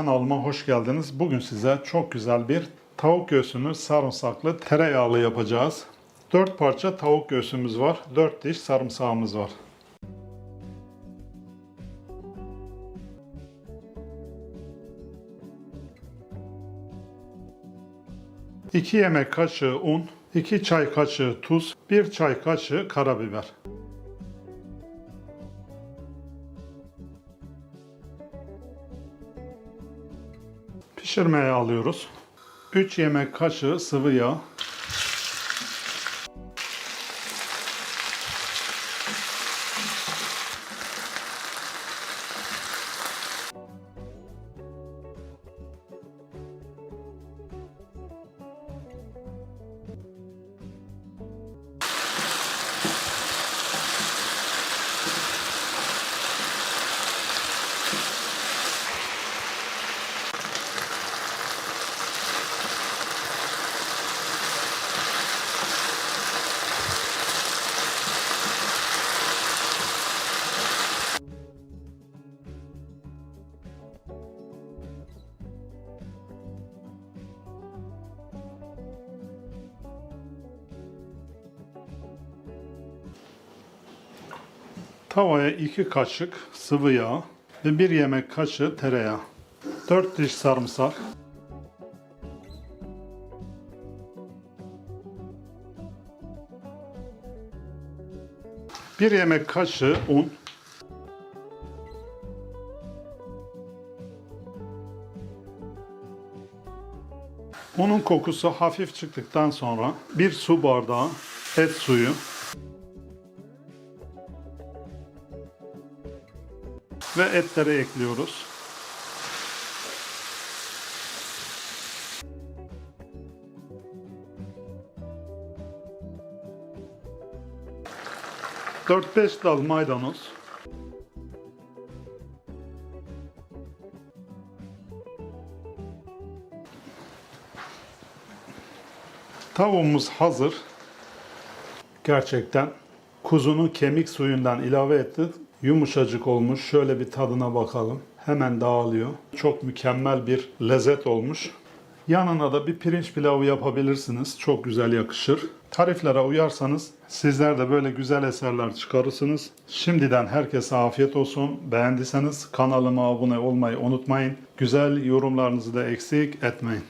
Kanalıma hoş geldiniz. Bugün size çok güzel bir tavuk göğsünü sarımsaklı tereyağlı yapacağız. 4 parça tavuk göğsümüz var. 4 diş sarımsağımız var. İki yemek kaşığı un, 2 çay kaşığı tuz, 1 çay kaşığı karabiber. Pişirmeye alıyoruz. 3 yemek kaşığı sıvı yağ. Tavaya 2 kaşık sıvı yağ ve 1 yemek kaşığı tereyağı. 4 diş sarımsak. Bir yemek kaşığı un. Unun kokusu hafif çıktıktan sonra bir su bardağı et suyu ve etleri ekliyoruz. Dört beş dal maydanoz. Tavuğumuz hazır. Gerçekten kuzunun kemik suyundan ilave ettik. Yumuşacık olmuş. Şöyle bir tadına bakalım. Hemen dağılıyor. Çok mükemmel bir lezzet olmuş. Yanına da bir pirinç pilavı yapabilirsiniz. Çok güzel yakışır. Tariflere uyarsanız sizler de böyle güzel eserler çıkarırsınız. Şimdiden herkese afiyet olsun. Beğendiyseniz kanalıma abone olmayı unutmayın. Güzel yorumlarınızı da eksik etmeyin.